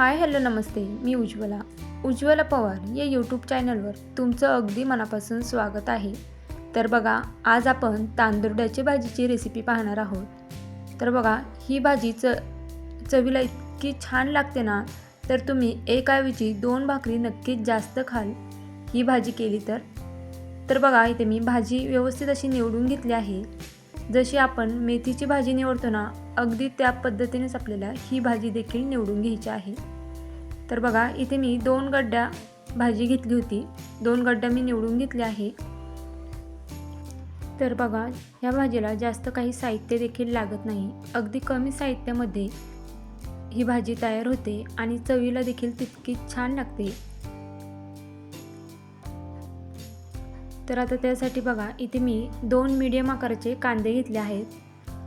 हाय hello नमस्ते. मी उज्ज्वला. उज्ज्वला पवार या यूट्यूब चॅनलवर तुमचं अगदी मनापासून स्वागत आहे. तर बघा आज आपण तांदुर्ड्याची भाजीची रेसिपी पाहणार आहोत. तर बघा ही भाजी च चवीला इतकी छान लागते ना तर तुम्ही एकाऐवजी दोन भाकरी नक्कीच जास्त खाल. ही भाजी केली तर? तर बघा इथे मी भाजी व्यवस्थित अशी निवडून घेतली आहे. जशी आपण मेथीची भाजी निवडतो ना अगदी त्या पद्धतीनेच आपल्याला ही भाजी देखील निवडून घ्यायची आहे. तर बघा इथे मी दोन गड्ड्या भाजी घेतली होती. दोन गड्ड्या मी निवडून घेतल्या आहे. तर बघा ह्या भाजीला जास्त काही साहित्य देखील लागत नाही. अगदी कमी साहित्यामध्ये ही भाजी तयार होते आणि चवीला देखील तितकी छान लागते. तर आता त्यासाठी बघा इथे मी दोन मीडियम आकाराचे कांदे घेतले आहेत.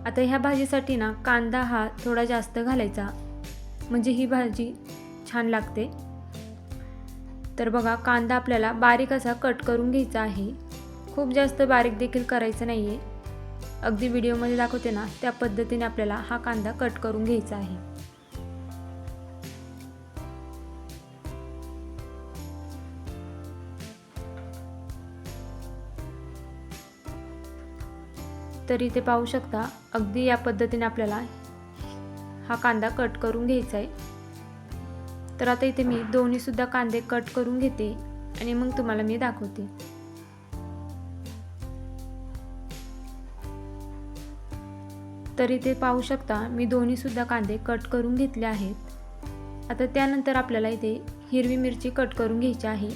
आता ह्या भाजीसाठी ना कांदा हा थोडा जास्त घालायचा. म्हणजे ही भाजी छान लागते. तर बघा कांदा आपल्याला बारीक असा कट करून घ्यायचा आहे. खूप जास्त बारीक देखील करायचं नाही आहे अगदी व्हिडिओमध्ये दाखवते ना त्या पद्धतीने आपल्याला हा कांदा कट करून घ्यायचा आहे. तर इथे पाहू शकता. अगदी या पद्धतीने आपल्याला हा कांदा कट करून घ्यायचा आहे. तर आता इथे मी दोन्हीसुद्धा कांदे कट करून घेते आणि मग तुम्हाला मी दाखवते. तर इथे पाहू शकता मी दोन्हीसुद्धा कांदे कट करून घेतले आहेत. आता त्यानंतर आपल्याला इथे हिरवी मिरची कट करून घ्यायची आहे.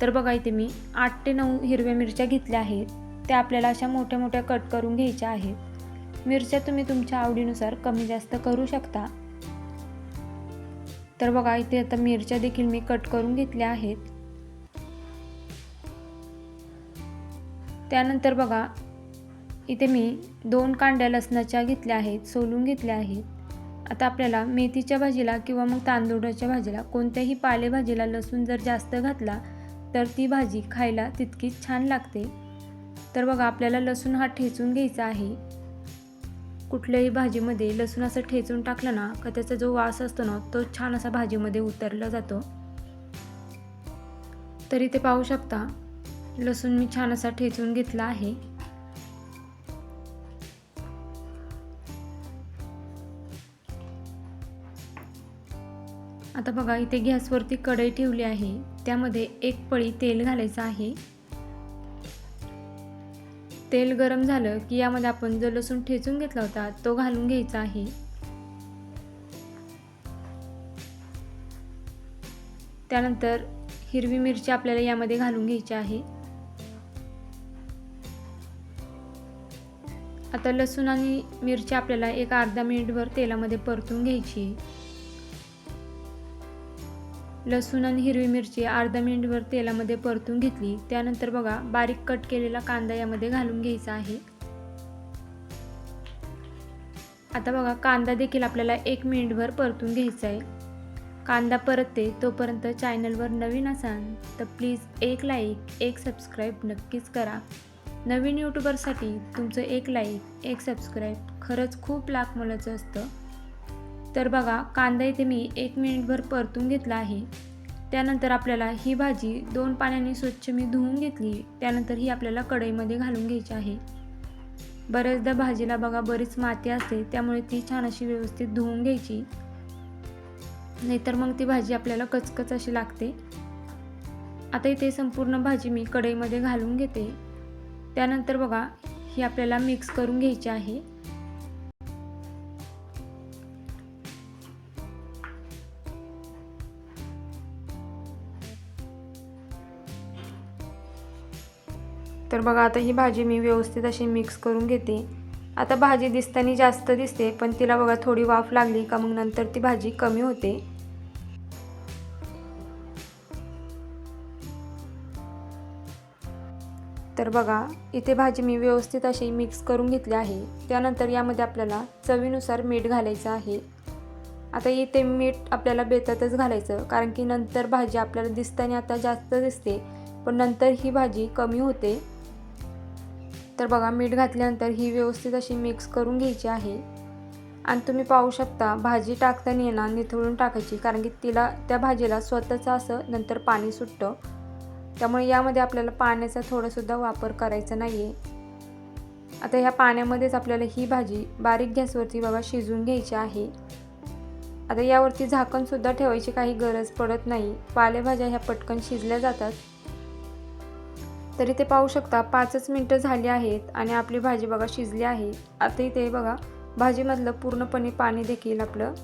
तर बघा इथे मी आठ ते नऊ हिरव्या मिरच्या घेतल्या आहेत. त्या आपल्याला अशा मोठ्या मोठ्या कट करून घ्यायच्या आहेत. मिरच्या तुम्ही तुमच्या आवडीनुसार कमी जास्त करू शकता. तर बघा इथे आता मिरच्या देखील मी कट करून घेतल्या आहेत. त्यानंतर बघा इथे मी दोन कांड्या लसणाच्या घेतल्या आहेत सोलून घेतल्या आहेत. आता आपल्याला मेथीच्या भाजीला किंवा मग तांदूळाच्या भाजीला कोणत्याही पालेभाजीला लसूण जर जास्त घातला तर ती भाजी खायला तितकीच छान लागते. तर बघा आपल्याला लसूण हा ठेचून घ्यायचा आहे. कुठल्याही भाजीमध्ये लसूण असं ठेचून टाकलं ना का त्याचा जो वास असतो ना तो छान असा भाजीमध्ये उतरला जातो. तर इथे पाहू शकता लसूण मी छान असा ठेचून घेतला आहे. आता बघा इथे गॅसवरती कढई ठेवली आहे. त्यामध्ये एक पळी तेल घालायचं आहे. तेल गरम झालं की यामध्ये आपण जो लसूण ठेचून घेतला होता तो घालून घ्यायचा आहे. त्यानंतर हिरवी मिरची आपल्याला यामध्ये घालून घ्यायची आहे. आता लसूण आणि मिरची आपल्याला एक अर्धा मिनिटभर तेलामध्ये परतून घ्यायची लसूण आणि हिरवी मिरची अर्धा मिनिटभर तेलामध्ये परतून घेतली. त्यानंतर बघा बारीक कट केलेला कांदा यामध्ये घालून घ्यायचा आहे. आता बघा कांदा देखील आपल्याला एक मिनिटभर परतून घ्यायचा आहे. कांदा परतते तोपर्यंत चॅनलवर नवीन असाल तर प्लीज एक लाईक एक सबस्क्राईब नक्कीच करा. नवीन यूट्यूबरसाठी तुमचं एक लाईक एक सबस्क्राईब खरंच खूप लाख मोलाचं असतं. तर बघा कांदा इथे मी एक मिनिटभर परतून घेतला आहे. त्यानंतर आपल्याला ही भाजी दोन पाण्याने स्वच्छ मी धुवून घेतली. त्यानंतर ही आपल्याला कढईमध्ये घालून घ्यायची आहे. बऱ्याचदा भाजीला बघा बरीच माती असते त्यामुळे ती छान अशी व्यवस्थित धुवून घ्यायची. नाहीतर मग ती भाजी आपल्याला कचकच अशी लागते. आता इथे संपूर्ण भाजी मी कढईमध्ये घालून घेते. त्यानंतर बघा ही आपल्याला मिक्स करून घ्यायची आहे. तर बघा आता ही भाजी मी व्यवस्थित अशी मिक्स करून घेते. आता भाजी दिसताना जास्त दिसते पण तिला बघा थोडी वाफ लागली का मग नंतर ती भाजी कमी होते. तर बघा इथे भाजी मी व्यवस्थित अशी मिक्स करून घेतली आहे. त्यानंतर यामध्ये आपल्याला चवीनुसार मीठ घालायचं आहे. आता इथे मीठ आपल्याला बेतातच घालायचं कारण की नंतर भाजी आपल्याला दिसताना आता जास्त दिसते पण नंतर ही भाजी कमी होते. तर बघा मीठ घातल्यानंतर ही व्यवस्थित अशी मिक्स करून घ्यायची आहे. आणि तुम्ही पाहू शकता भाजी टाकताना आहे ना निथळून टाकायची कारण की तिला त्या भाजीला स्वतःचं असं नंतर पाणी सुटतं. त्यामुळे यामध्ये आपल्याला पाण्याचा थोडासुद्धा वापर करायचा नाही आहे आता ह्या पाण्यामध्येच आपल्याला ही भाजी बारीक गॅसवरती बघा शिजून घ्यायची आहे. आता यावरती झाकणसुद्धा ठेवायची काही गरज पडत नाही. पालेभाज्या ह्या पटकन शिजल्या जातात. तरी ते पाहू शकता पाचच मिनटं झाली आहेत आणि आपली भाजी बघा शिजली आहे. आता इथे बघा भाजीमधलं पूर्णपणे पाणी देखील आपलं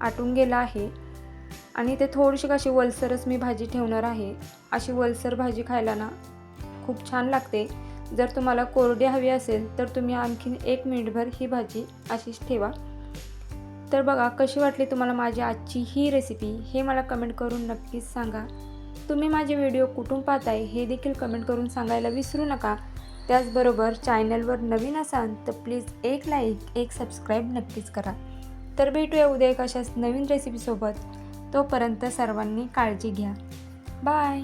आटून गेलं आहे. आणि ते थोडीशी कशी वलसरच मी भाजी ठेवणार आहे. अशी वलसर भाजी खायला ना खूप छान लागते. जर तुम्हाला कोरडी हवी असेल तर तुम्ही आणखीन एक मिनिटभर ही भाजी अशीच ठेवा. तर बघा कशी वाटली तुम्हाला माझी आजची ही रेसिपी हे मला कमेंट करून नक्कीच सांगा. तुम्ही माझे व्हिडिओ कुठून पाहताय हे देखील कमेंट करून सांगायला विसरू नका. त्याचबरोबर चॅनलवर नवीन असाल तर प्लीज एक लाईक एक सबस्क्राईब नक्कीच करा. तर भेटूया उद्या एक अशाच नवीन रेसिपीसोबत तोपर्यंत सर्वांनी काळजी घ्या. बाय!